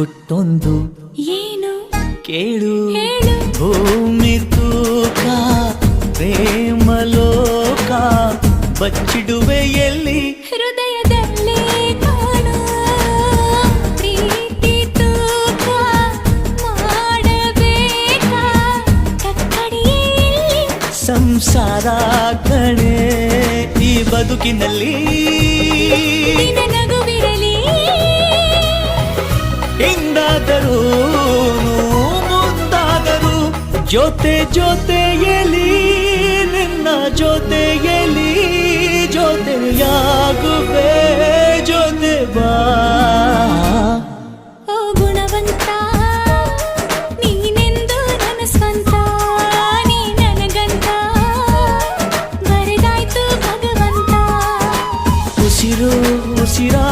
ಗುಟ್ಟೊಂದು ಏನು? ಕೇಳು. ಭೂಮಿ ತೂಕ ಪ್ರೇಮ ಲೋಕ ಬಚ್ಚಿಡುವೆ ಎಲ್ಲಿ ಹೃದಯದಲ್ಲಿ ಸಂಸಾರ ಕಣೆ ಈ ಬದುಕಿನಲ್ಲಿ. ನಡೆದರೂ ಮುಂದಾದರು ಜೊತೆ ಜೊತೆಯಲ್ಲಿ ನಿನ್ನ ಜೊತೆಯಲ್ಲಿ ಜೊತೆಯಾಗುವೆ ಜೊತೆ ಬಾ. ಉಸಿರು ಉಸಿರಾ